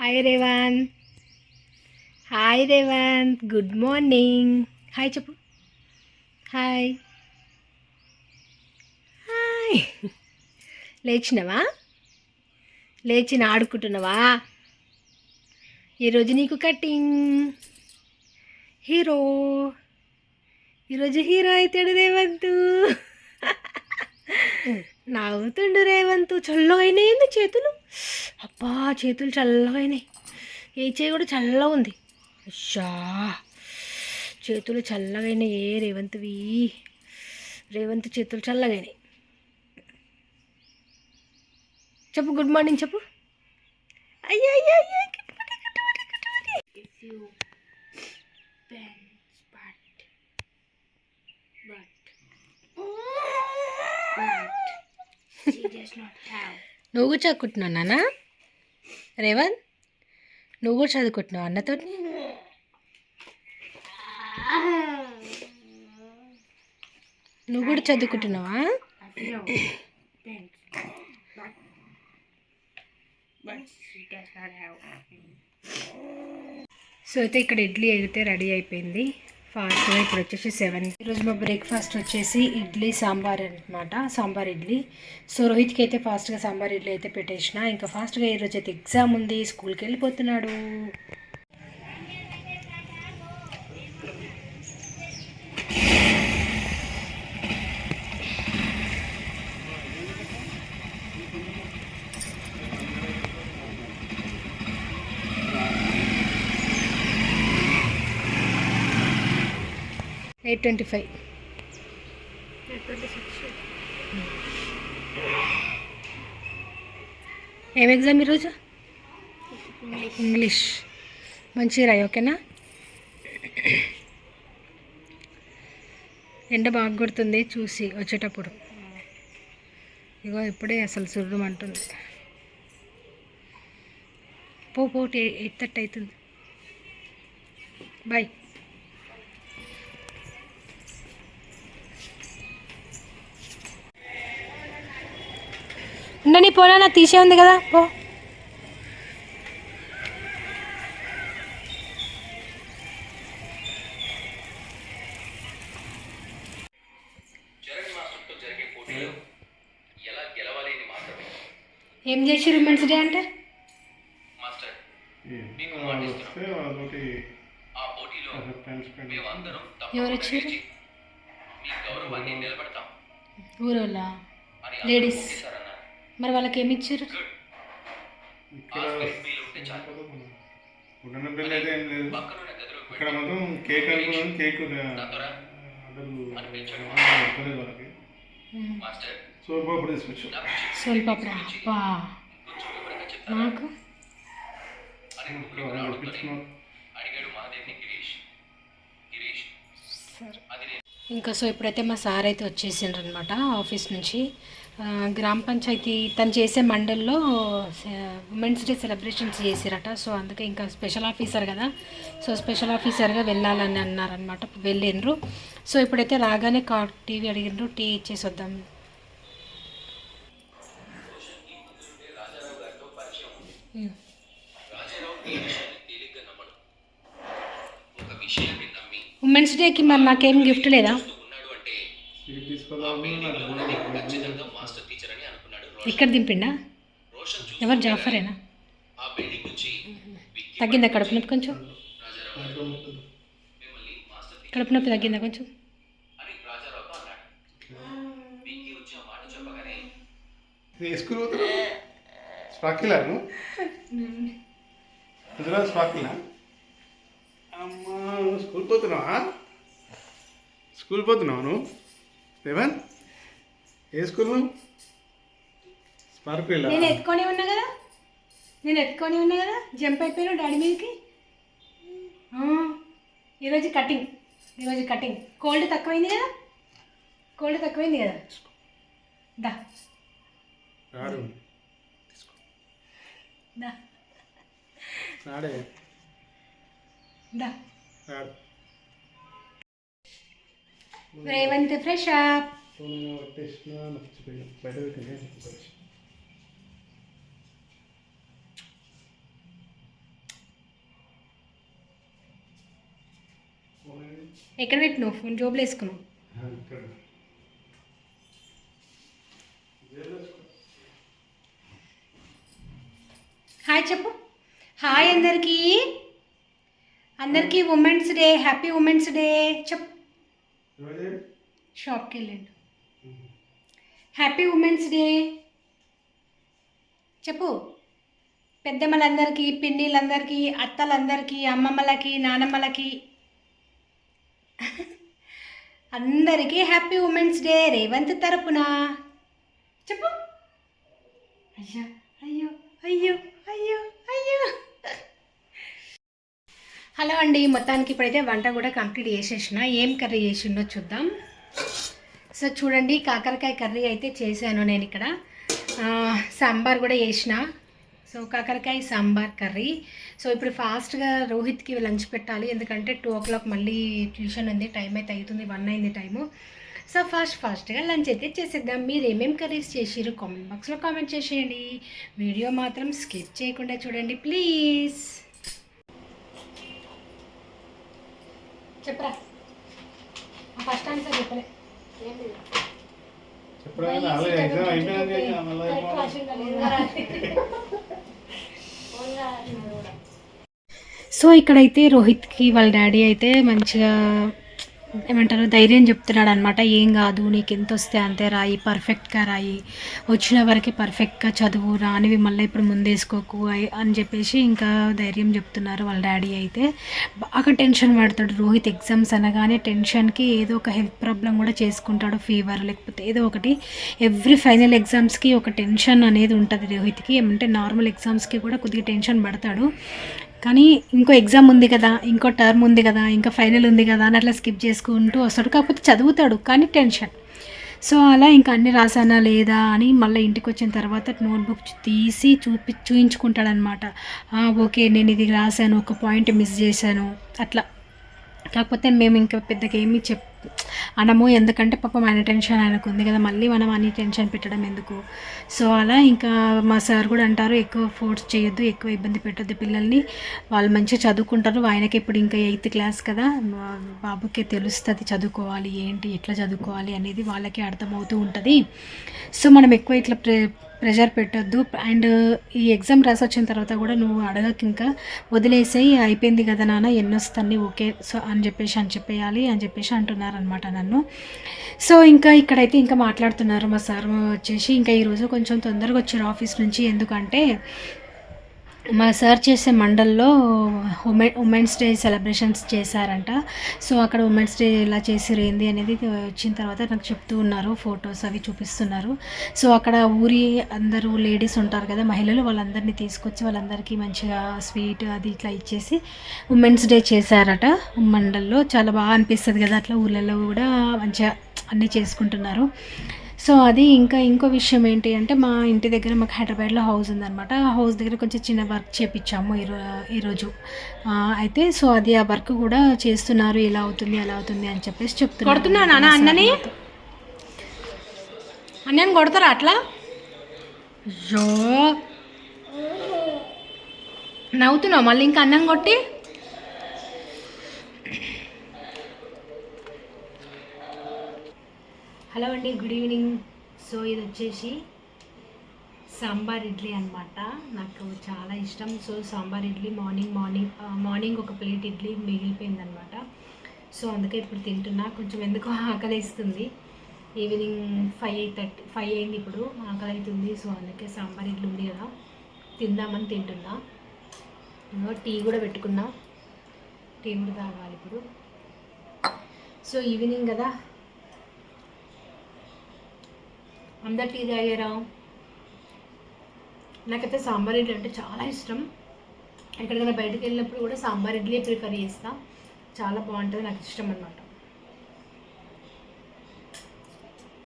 Hi Revanth hi Revanth good morning hi చెప్పు hi hi లేచినవా? లేచిన ఆడుకుంటున్నావా? ఈరోజు నీకు కటింగ్. హీరో. ఈరోజు హీరో అవుతాడు రేవంతు. నవ్వుతుండు రేవంత్. చల్లగా అయినాయి చేతులు. అబ్బా చేతులు చల్లగైనాయి. ఏ చేయి కూడా చల్లగా ఉంది అచ్చా చేతులు చల్లగా అయినాయి ఏ రేవంత్వి రేవంత్ చేతులు చల్లగైనాయి. చెప్పు గుడ్ మార్నింగ్ చెప్పు. అయ్యా అయ్యా అయ్యా గిట్టుబడి, నువ్వు కూడా చదువుకుంటున్నావు నాన్న రేవంత్ నువ్వు కూడా చదువుకుంటున్నావు అన్నతో నువ్వు కూడా చదువుకుంటున్నావా? సో అయితే ఇక్కడ ఇడ్లీ అయితే రెడీ అయిపోయింది. ఫాస్ట్గా ఇప్పుడు వచ్చేసి సెవెన్. ఈరోజు మా బ్రేక్ఫాస్ట్ వచ్చేసి ఇడ్లీ సాంబార్ అనమాట సాంబార్ ఇడ్లీ. సో రోహిత్కి అయితే ఫాస్ట్గా సాంబార్ ఇడ్లీ అయితే పెట్టేసిన. ఇంకా ఫాస్ట్గా ఈరోజు అయితే ఎగ్జామ్ ఉంది. స్కూల్కి వెళ్ళిపోతున్నాడు. Eight twenty five. ఏం ఎగ్జామ్ ఈరోజు? ఇంగ్లీష్. మంచిగా రాయి ఓకేనా? ఎండ బాగా కొడుతుంది చూసి వచ్చేటప్పుడు. ఇగో ఇప్పుడే అసలు సుర్రమంటుంది పో పోటీ ఎయిట్ థర్టీ అవుతుంది. బాయ్. ఉండని పోనా నా తీసే ఉంది కదా పో. ఏం చేసి ఉమెన్స్ డే అంటే? ఎవరు వచ్చారు ఊరోళ్ళ? లేడీస్ మరి వాళ్ళకి ఏమి ఇచ్చారు? ఇక్కడ ఉడన బిల్ అయితే ఏం లేదు. ఇక్కడ మాత్రం కేక్ అనుకున్నాను అసలు వాళ్ళకి. తీసుకొచ్చు. నాకు ఇంకా సో ఇప్పుడైతే మా సార్ అయితే వచ్చేసిండ్రు అనమాట ఆఫీస్ నుంచి. గ్రామ పంచాయతీ తను చేసే మండల్లో ఉమెన్స్ డే సెలబ్రేషన్స్ చేసిరట. సో అందుకే ఇంకా స్పెషల్ ఆఫీసర్ కదా. సో స్పెషల్ ఆఫీసర్గా వెళ్ళాలని అన్నారనమాట వెళ్ళిండ్రు. సో ఇప్పుడైతే రాగానే కా టీవీ అడిగిండ్రు. టీ ఇచ్చేసి వద్దాం ఉమ్. ఉమెన్స్ డేకి మరి నాకేం గిఫ్ట్ లేదా? ఎక్కడ దింపిండా? ఎవరు జాఫరేనా? తగ్గిందా కడుపు నొప్పి కొంచెం? కడుపు నొప్పి తగ్గిందా కొంచెం? స్పాకిలా అమ్మా స్కూల్ పోతున్నావా? స్కూల్ పోతున్నావా నువ్వు? రేవన్ ఏ స్కూల్? నేను ఎత్తుకొని ఉన్నా కదా? నేను ఎత్తుకొని ఉన్నా కదా? జంప్ అయిపోయాను డాడీ మీదకి? ఈరోజు కటింగ్. ఈరోజు కటింగ్. కోల్డ్ తక్కువైంది కదా? కోల్డ్ తక్కువైంది కదా? దా. దా. దా. రేవంత్ ఫ్రెష్ అప్ ఎక్కడ పెట్టిన? ఫోన్ జోబులు వేసుకున్నావు. హాయ్ చెప్పు. హాయ్ అందరికీ. అందరికీ women's day happy women's day చెప్పు. షాప్కి వెళ్ళండి. Happy women's day. చెప్పు. పెద్దమ్మలందరికీ పిన్నిలందరికీ అత్తలందరికీ అమ్మమ్మలకి నానమ్మలకి. అందరికీ హ్యాపీ ఉమెన్స్ డే రేవంత్ తరపున. చెప్పు. అయ్యో అయ్యో అయ్యో అయ్యో అయ్యో. హలో అండి మొత్తానికి ఇప్పుడైతే వంట కూడా కంప్లీట్ చేసేసిన. ఏం కర్రీ చేసిండో చూద్దాం. సో చూడండి కాకరకాయ కర్రీ అయితే చేశాను నేను ఇక్కడ. సాంబార్ కూడా చేసిన. సో కాకరకాయ సాంబార్ కర్రీ. సో ఇప్పుడు ఫాస్ట్గా రోహిత్కి లంచ్ పెట్టాలి ఎందుకంటే టూ ఓ క్లాక్ మళ్ళీ ట్యూషన్ ఉంది టైం అయితే అవుతుంది వన్ అయింది టైము. సో ఫాస్ట్ ఫాస్ట్గా లంచ్ అయితే చేసేద్దాం. మీరు ఏమేమి కర్రీస్ చేసిర్రు కామెంట్ బాక్స్లో కామెంట్ చేసేయండి. వీడియో మాత్రం స్కిప్ చేయకుండా చూడండి ప్లీజ్. చెప్పరా? ఫస్ట్ ఆన్సర్ చెప్పలే. సో ఇక్కడైతే రోహిత్కి వాళ్ళ డాడీ అయితే మంచిగా ఏమంటారు ధైర్యం చెప్తున్నాడు అనమాట ఏం కాదు నీకు ఎంత వస్తే అంతే రాయి పర్ఫెక్ట్గా రాయి. వచ్చిన వరకు పర్ఫెక్ట్గా చదువు రానివి మళ్ళీ ఇప్పుడు ముందేసుకోకు అని చెప్పేసి ఇంకా ధైర్యం చెప్తున్నారు వాళ్ళ డాడీ అయితే. బాగా టెన్షన్ పడతాడు. రోహిత్ ఎగ్జామ్స్ అనగానే టెన్షన్కి ఏదో ఒక హెల్త్ ప్రాబ్లం కూడా చేసుకుంటాడు ఫీవర్ లేకపోతే ఏదో ఒకటి. ఎవ్రీ ఫైనల్ ఎగ్జామ్స్కి ఒక టెన్షన్ అనేది ఉంటుంది రోహిత్కి. ఏమంటే నార్మల్ ఎగ్జామ్స్కి కూడా కొద్దిగా టెన్షన్ పడతాడు. కానీ ఇంకో ఎగ్జామ్ ఉంది కదా ఇంకో టర్మ్ ఉంది కదా ఇంకా ఫైనల్ ఉంది కదా అని అట్లా స్కిప్ చేసుకుంటూ వస్తాడు. కాకపోతే చదువుతాడు కానీ టెన్షన్ సో అలా ఇంకా అన్ని రాసానా లేదా అని మళ్ళీ ఇంటికి వచ్చిన తర్వాత నోట్బుక్ తీసి చూపి చూయించుకుంటాడనమాట ఓకే నేను ఇది రాశాను ఒక పాయింట్ మిస్ చేశాను. అట్లా. కాకపోతే మేము ఇంకా పెద్దగా ఏమీ చెప్ అనము. ఎందుకంటే పాపం ఆయన టెన్షన్ ఆయనకు ఉంది కదా. మళ్ళీ మనం అని టెన్షన్ పెట్టడం ఎందుకు? సో అలా ఇంకా మా సార్ కూడా అంటారు ఎక్కువ ఫోర్స్ చేయొద్దు ఎక్కువ ఇబ్బంది పెట్టొద్దు పిల్లల్ని. వాళ్ళు మంచిగా చదువుకుంటారు. ఆయనకి ఇప్పుడు ఇంకా ఎయిత్ క్లాస్ కదా. మా బాబుకి తెలుస్తుంది చదువుకోవాలి ఏంటి ఎట్లా చదువుకోవాలి అనేది వాళ్ళకి అర్థమవుతూ ఉంటుంది. సో మనం ఎక్కువ ఇట్లా ప్రే ప్రెషర్ పెట్టొద్దు. అండ్ ఈ ఎగ్జామ్ రాసి వచ్చిన తర్వాత కూడా నువ్వు అడగక ఇంకా. వదిలేసేయి అయిపోయింది కదా నాన్న ఎన్నొస్తాన్ని ఓకే సో అని చెప్పేసి అని చెప్పేయాలి అని చెప్పేసి అంటున్నారనమాట నన్ను. సో ఇంకా ఇక్కడైతే ఇంకా మాట్లాడుతున్నారు మా సార్ వచ్చేసి. ఇంకా ఈరోజు కొంచెం తొందరగా వచ్చారు ఆఫీస్ నుంచి. ఎందుకంటే మా సార్ చేసే మండల్లో ఉమె ఉమెన్స్ డే సెలబ్రేషన్స్ చేశారంట. సో అక్కడ ఉమెన్స్ డే ఇలా చేసిరు ఏంది అనేది వచ్చిన తర్వాత నాకు చెప్తూ ఉన్నారు ఫొటోస్ అవి చూపిస్తున్నారు. సో అక్కడ ఊరి అందరూ లేడీస్ ఉంటారు కదా మహిళలు వాళ్ళందరినీ తీసుకొచ్చి వాళ్ళందరికీ మంచిగా స్వీట్ అది ఇట్లా ఇచ్చేసి ఉమెన్స్ డే చేశారట. మండల్లో చాలా బాగా అనిపిస్తుంది కదా అట్లా ఊళ్ళల్లో కూడా మంచిగా అన్నీ చేసుకుంటున్నారు. సో అది ఇంకా ఇంకో విషయం ఏంటి అంటే మా ఇంటి దగ్గర మాకు హైదరాబాద్లో హౌస్ ఉందన్నమాట. ఆ హౌస్ దగ్గర కొంచెం చిన్న వర్క్ చేపించాము ఈరో ఈరోజు. అయితే సో అది ఆ వర్క్ కూడా చేస్తున్నారు. ఇలా అవుతుంది అలా అవుతుంది అని చెప్పేసి చెప్తున్నారు. అన్నని? అన్నని కొడతారా అట్లా? అయ్యో. నవ్వుతున్నావు మళ్ళీ ఇంకా అన్నం కొట్టి? హలో అండి గుడ్ ఈవినింగ్. సో ఇది వచ్చేసి సాంబార్ ఇడ్లీ అనమాట నాకు చాలా ఇష్టం. So sambar idli morning morning morning ఒక ప్లేట్ ఇడ్లీ మిగిలిపోయిందనమాట సో అందుకే ఇప్పుడు తింటున్నా. కొంచెం ఎందుకో ఆకలిస్తుంది. ఈవినింగ్ ఫైవ్ థర్టీ ఫైవ్ అయింది ఇప్పుడు ఆకలి అవుతుంది సో అందుకే సాంబార్ ఇడ్లీ ఉంది కదా. తిందామని తింటున్నా. టీ కూడా పెట్టుకున్నా. టీ కూడా తాగాలి ఇప్పుడు. సో ఈవినింగ్ కదా. అందరు టీ తాగారా నాకైతే సాంబార్ ఇడ్లీ అంటే చాలా ఇష్టం. ఎక్కడికైనా బయటకు వెళ్ళినప్పుడు కూడా సాంబార్ ఇడ్లీ ప్రిఫర్ చేస్తాను చాలా బాగుంటుంది నాకు ఇష్టం అనమాట